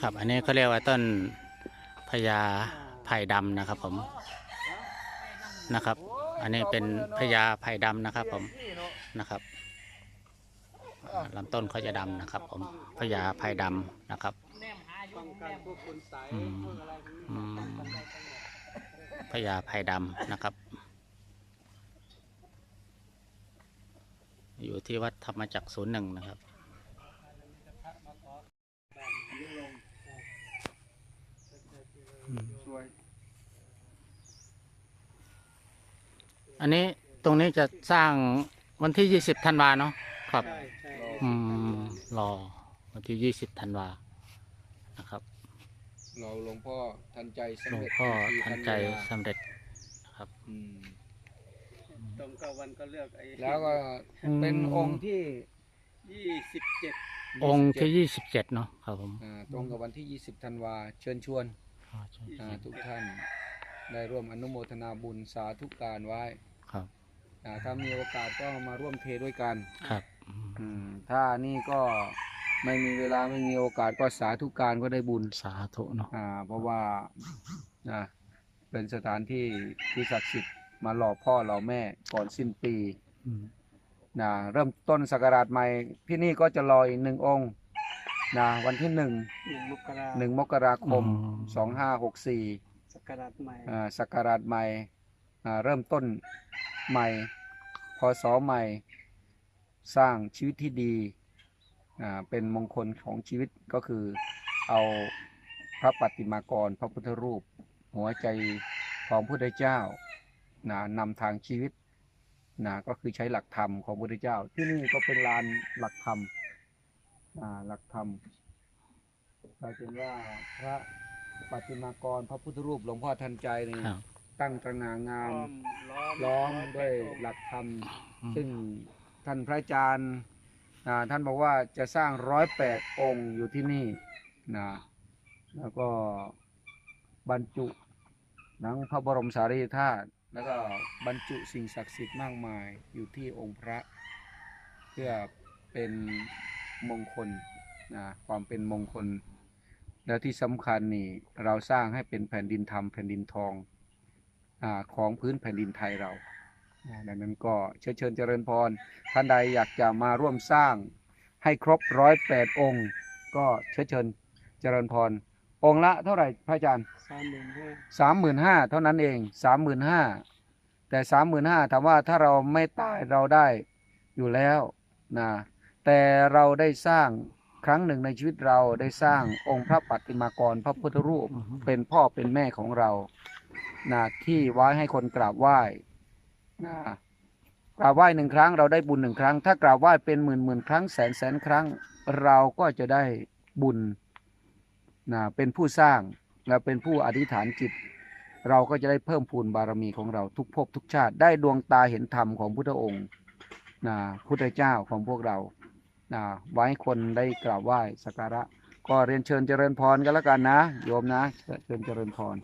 ครับ อันนี้เขาเรียกว่าต้นพญาไผ่ดำนะครับผมนะครับ อันนี้เป็นพญาไผ่ดำนะครับผมนะครับลำต้นเขาจะดำนะครับ ผมพญาไผ่ดำนะครับพวกคนสายอืมพวกอะไรพวกนี้อืมพญาไผ่ดำนะครับ อยู่ที่วัดธรรมจักรศูนย์หนึ่งนะครับ สวย อันนี้ตรงนี้จะสร้างวันที่ยี่สิบธันวาเนาะครับ ใช่ใช่อืมรอวันที่ยี่สิบธันวานะครับเราหลวงพ่อทันใจหลสำวงเร็จพ่อพิธีทันใจเวลาสำเร็จนะครับอืมตรงกับวันก็เลือกไอ้แล้วก็เป็นองค์ที่ยี่สิบเจ็ดองค์ที่27ยี่สิบเจ็ดเนาะครับผม อ่าตรงกับวันที่ 20ธันวาเชิญชวน อ๋อใช่อ่าทุกท่านได้ร่วมอนุโมทนาบุญสาธุการไว้ครับอ่าถ้ามีโอกาสก็มาร่วมเทด้วยกันครับอืมอืมถ้านี่ก็ไม่มีเวลาไม่มีโอกาสก็สาธุการก็ได้บุญสาธุเนาะอ่าเพราะว่านะเป็นสถานที่ที่ศักดิ์สิทธิ์มาหล่อพ่อหล่อแม่ก่อนสิ้นปีอืมนะเริ่มต้นศักราชใหม่ ที่นี่ก็จะลอยหนึ่งองค์ นะวันที่หนึ่งหนึ่งมกราหนึ่งมกราคมสองห้าหกสี่สกราชใหม่อ่าศักราชใหม่อ่าเริ่มต้นใหม่พศใหม่ สร้างชีวิตที่ดีอ่าเป็นมงคลของชีวิตก็คือเอาพระปฏิมากร พระพุทธรูป หัวใจของพระพุทธเจ้านะนำทางชีวิตนะก็คือใช้หลักธรรมของพระพุทธเจ้า ที่นี่ก็เป็นลานหลักธรรมอ่า หลักธรรมกลายเป็นว่าพระปฏิมากรพระพุทธรูปหลวงพ่อทันใจนี่ครับ ตั้งตระหง่างาล้มอมล้อมล้อมด้วยหลักธรรมอืมซึ่งท่านพระอาจารย์อ่าท่านบอกว่าจะสร้างร้อยแปดองค์อยู่ที่นี่นะแล้วก็บรรจุหนังพระบรมสารีริกธาตุแล้วก็บรรจุสิ่งศักดิ์สิทธิ์มากมายอยู่ที่องค์พระ เพื่อเป็น มงคลนะความเป็นมงคล แล้วที่สำคัญนี่เราสร้างให้เป็นแผ่นดินธรรมแผ่นดินทองอาของพื้นแผ่นดินไทยเรานะดังนั้นก็เชิญเชิญเจริญพร ท่านใดอยากจะมาร่วมสร้างให้ครบร้อยแปดองค์ ก็เชิญเชิญเจริญพร องค์ละเท่าไหร่พระอาจารย์สามหมื่นห้าสามหมื่นห้าเท่านั้นเองสามหมื่นห้าแต่สามหมื่นห้าถามว่าถ้าเราไม่ตายเราได้อยู่แล้วนะ แต่เราได้สร้างครั้งหนึ่งในชีวิตเราได้สร้างองค์พระปฏิมากรพระพุทธรูปเป็นพ่อเป็นแม่ของเรานะที่ไว้ให้คนกราบไหว้นะกราบไหว้หนึ่งครั้งเราได้บุญหนึ่งครั้ง ถ้ากราบไหว้เป็นหมื่นหมื่นครั้งแสนแสนครั้ง เราก็จะได้บุญนะเป็นผู้สร้างและเป็นผู้อธิษฐานจิต เราก็จะได้เพิ่มพูนบารมีของเราทุกภพทุกชาติ ได้ดวงตาเห็นธรรมของพุทธองค์นะพุทธเจ้าของพวกเรา นะไว้ให้คนได้กราบไหว้สักการะ ก็เรียนเชิญเจริญพรกันแล้วกันนะ โยมนะเชิญเจริญพร